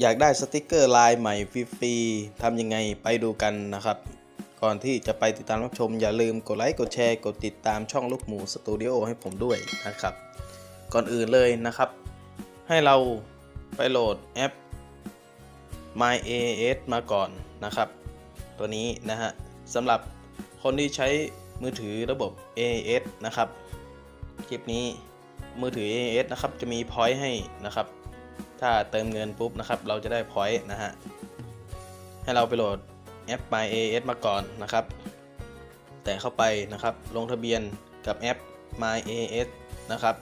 อยากได้สติกเกอร์ลายใหม่ฟรีๆทำยังไงไปดูกันนะครับ ก่อนที่จะไปติดตามรับชมอย่าลืมกดไลค์กดแชร์กดติดตามช่องลูกหมูสตูดิโอให้ผมด้วยนะครับ ก่อนอื่นเลยนะครับ ให้เราไปโหลดแอป My AS มาก่อนนะครับ ตัวนี้นะฮะสำหรับคนที่ใช้มือถือระบบ AS นะครับ คลิปนี้มือถือ AAS นะครับจะมีพอยต์ให้นะครับ ถ้าเติมเงินปุ๊บนะครับ เราจะได้พอยต์นะฮะ ให้เราไปโหลดแอป myas มาก่อนนะครับ แต่เข้าไปนะครับ ลงทะเบียนกับแอป myas นะครับ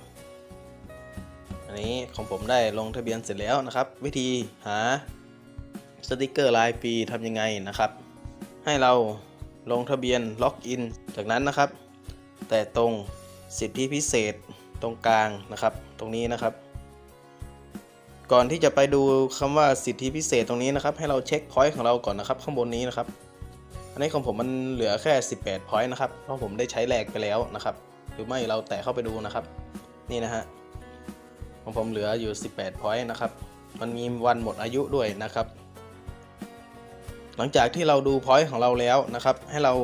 อันนี้ของผมได้ลงทะเบียนเสร็จแล้วนะครับ วิธีหาสติกเกอร์ลายฟรีทำยังไงนะครับ ให้เราลงทะเบียนล็อกอิน จากนั้นนะครับ แต่ตรงสิทธิพิเศษตรงกลางนะครับ ตรงนี้นะครับ ก่อนที่จะไปดูคำว่าสิทธิพิเศษตรงนี้นะครับ ให้เราเช็คพอยต์ของเราก่อนนะครับ ข้างบนนี้นะครับ อันนี้ของผมมันเหลือแค่ 18พอยต์นะครับ เพราะผมได้ใช้แลกไปแล้วนะครับ หรือไม่เราแตะเข้าไปดูนะครับ นี่นะฮะของผมเหลืออยู่ 18พอยต์นะครับ มันมีวันหมดอายุด้วยนะครับ หลังจากที่เราดูพอยต์ของเราแล้วนะครับ ให้เรา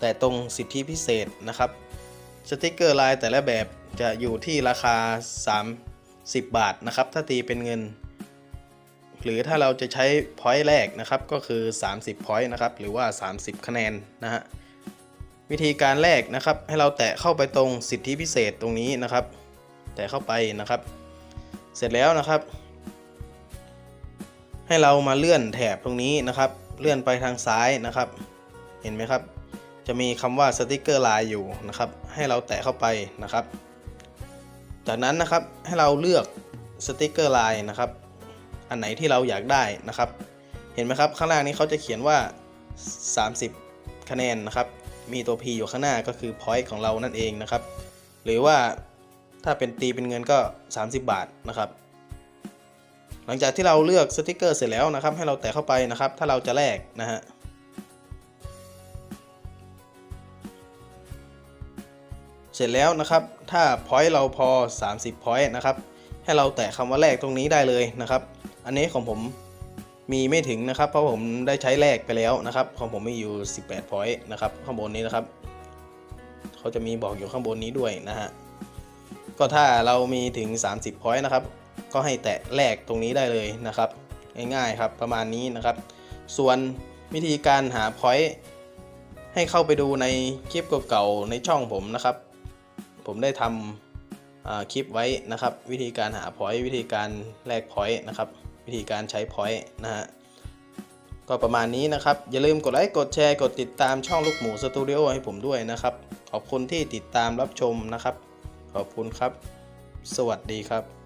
แต่ตรงสิทธิพิเศษนะครับ สติกเกอร์ลายแต่ละแบบจะอยู่ที่ราคา 3 30บาทนะครับ ถ้าตีเป็นเงิน หรือถ้าเราจะใช้พอยต์แรกนะครับ ก็คือ 30พอยต์นะครับ หรือว่า 30 คะแนนนะฮะ วิธีการแรกนะครับ ให้เราแตะเข้าไปตรงสิทธิพิเศษตรงนี้นะครับ แตะเข้าไปนะครับ เสร็จแล้วนะครับ ให้เรามาเลื่อนแถบตรงนี้นะครับ เลื่อนไปทางซ้ายนะครับ เห็นไหมครับ จะมีคำว่าสติกเกอร์ไลน์อยู่นะครับ ให้เราแตะเข้าไปนะครับ จากนั้นนะครับให้เราเลือกสติกเกอร์ไลน์นะครับ อันไหนที่เราอยากได้นะครับ เห็นไหมครับข้างล่างนี้เขาจะเขียนว่า 30 คะแนนนะครับ มีตัว P อยู่ข้างหน้าก็คือ point ของเรานั่นเองนะครับ หรือว่าถ้าเป็นตีเป็นเงินก็ 30 บาทนะครับ หลังจากที่เราเลือกสติกเกอร์เสร็จแล้วนะครับ ให้เราแตะเข้าไปนะครับ ถ้าเราจะแลกนะฮะ เสร็จแล้วนะครับ ถ้า point เราพอ 30 point นะครับ ให้เราแตะคำว่าแลกตรงนี้ได้เลยนะครับ อันนี้ของผมมีไม่ถึงนะครับ เพราะผมได้ใช้แลกไปแล้วนะครับ ของผมมีอยู่ 18 point นะครับ ข้างบนนี้นะครับ เขาจะมีบอกอยู่ข้างบนนี้ด้วยนะฮะ ก็ถ้าเรามีถึง 30 point นะครับ ก็ให้แตะแลกตรงนี้ได้เลยนะครับ ง่ายๆครับ ประมาณนี้นะครับ ส่วนวิธีการหา point ให้เข้าไปดูในคลิปเก่าๆในช่องผมนะครับ ผมได้ทำคลิปไว้นะครับ วิธีการหา point วิธีการแลก point นะครับ วิธีการใช้ point นะฮะก็ประมาณนี้นะครับ อย่าลืมกดไลค์กดแชร์กดติดตามช่องลูกหมูสตูดิโอให้ผมด้วยนะครับ ขอบคุณที่ติดตามรับชมนะครับ ขอบคุณครับ สวัสดีครับ